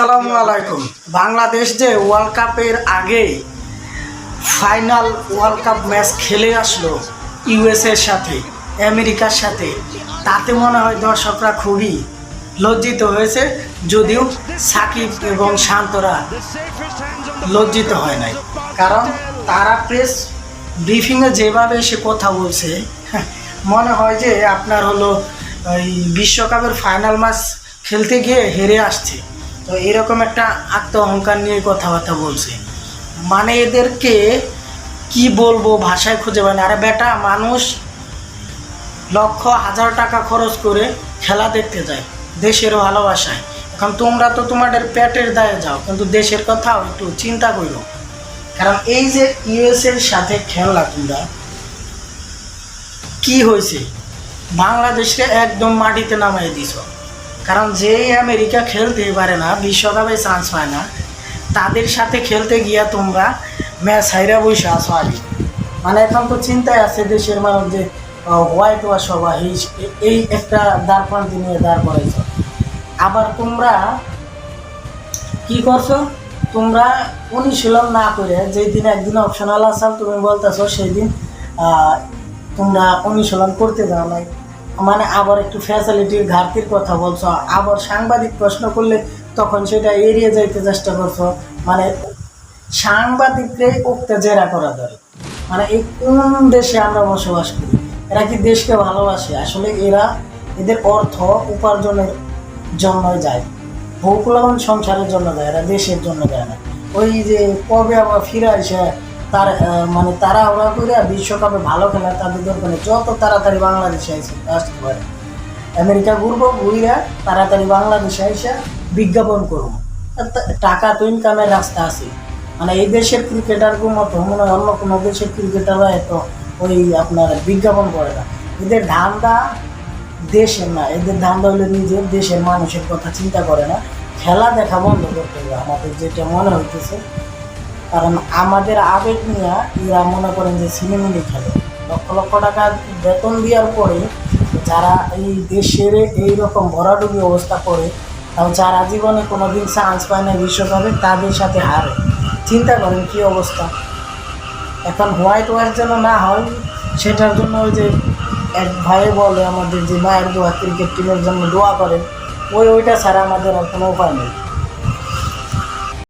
আসসালামু আলাইকুম। বাংলাদেশ যে ওয়ার্ল্ড কাপের আগে ফাইনাল ওয়ার্ল্ড কাপ ম্যাচ খেলে আসলো ইউএসএর সাথে, আমেরিকার সাথে। তাতে মনে হয় দর্শকরা খুবই লজ্জিত হয়েছে, যদিও সাকিব এবং শান্তরা লজ্জিত হয় নাই। কারণ তারা প্রেস ব্রিফিংয়ে যেভাবে সে কথা বলছে মনে হয় যে আপনার হলো এই বিশ্বকাপের ফাইনাল ম্যাচ খেলতে গিয়ে হেরে আসছে। তো এরকম একটা আত্ম অহংকার নিয়ে কথাবার্তা বলছে। মানে এদেরকে কি বলব ভাষায় খুঁজে পায় না। আরে বেটা, মানুষ লক্ষ হাজার টাকা খরচ করে খেলা দেখতে যায় দেশের ভালোবাসায়। এখন তোমরা তো তোমাদের পেটের দায়ে যাও, কিন্তু দেশের কথাও একটু চিন্তা করো। কারণ এই যে ইউএসএর সাথে খেললা তোমরা, কি হয়েছে? বাংলাদেশকে একদম মাটিতে নামাই দিছ। কারণ যেই আমেরিকা খেলতে পারে না, বিশ্বকাপে চান্স পায় না, তাদের সাথে খেলতে গিয়া তোমরা ম্যাচ হাইরা বসে আসো আগে। মানে এখন তো চিন্তায় আছে দেশের মানুষ যে হোয়াইট ওয়াশ হবা, এই এই একটা দাঁড় প্রান্তি নিয়ে দাঁড় করাইছ। আবার তোমরা কি করছ? তোমরা অনুশীলন না করে যেই দিন একদিন অপশনাল আসাল তুমি বলতেছো সেই দিন তোমরা অনুশীলন করতে যাও নাই। মানে আবার একটু ফ্যাসিলিটির ঘাটতির কথা বলছো, আবার সাংবাদিক প্রশ্ন করলে তখন সেটা এড়িয়ে যাইতে চেষ্টা করছ মানে সাংবাদিককে উক্তে জেরা করা ধরে। মানে এই কোন দেশে আমরা বসবাস করি? এরা কি দেশকে ভালোবাসে? আসলে এরা এদের অর্থ উপার্জনের জন্য যায়। ভৌকুলন সংসারের জন্য দেয় এরা দেশের জন্য দেয় না। ওই যে কবে আবার ফিরে আসে তার মানে তারা ওরা করে বিশ্বকাপে ভালো খেলা তাদের দরকার। যত তাড়াতাড়ি বাংলাদেশে আসে আসতে পারে আমেরিকা ঘুরবো, ঘুরিয়া তাড়াতাড়ি বাংলাদেশে এসে বিজ্ঞাপন করব। টাকা তো ইনকামের রাস্তা আছে। মানে এই দেশের ক্রিকেটারগুলো মতো মনে হয় অন্য কোনো দেশের ক্রিকেটাররা এত ওই আপনার বিজ্ঞাপন করে না। এদের ধান্দা দেশের না, এদের ধান্দা হলে নিজের দেশের মানুষের কথা চিন্তা করে না। খেলা দেখা বন্ধ করতে হবে আমাদের, যেটা মনে হইতেছে। কারণ আমাদের আবেগ নিয়ে এরা মনে করেন যে সিনেমিনি খেলে। লক্ষ লক্ষ টাকা বেতন দেওয়ার পরে যারা এই দেশের এই রকম ভরাডুবি অবস্থা করে, তাও যারা জীবনে কোনোদিন চান্স পায় না বিশ্বকাপে, তাদের সাথে হারে। চিন্তা করেন কি অবস্থা? এখন হোয়াইট ওয়াশ যেন না হয়, সেটার জন্য ওই যে এক ভাই বলে আমাদের যে মায়ের দোয়া, ক্রিকেট টিমের জন্য দোয়া করে ওই ওইটা ছাড়া আমাদের আর কোনো উপায় নেই।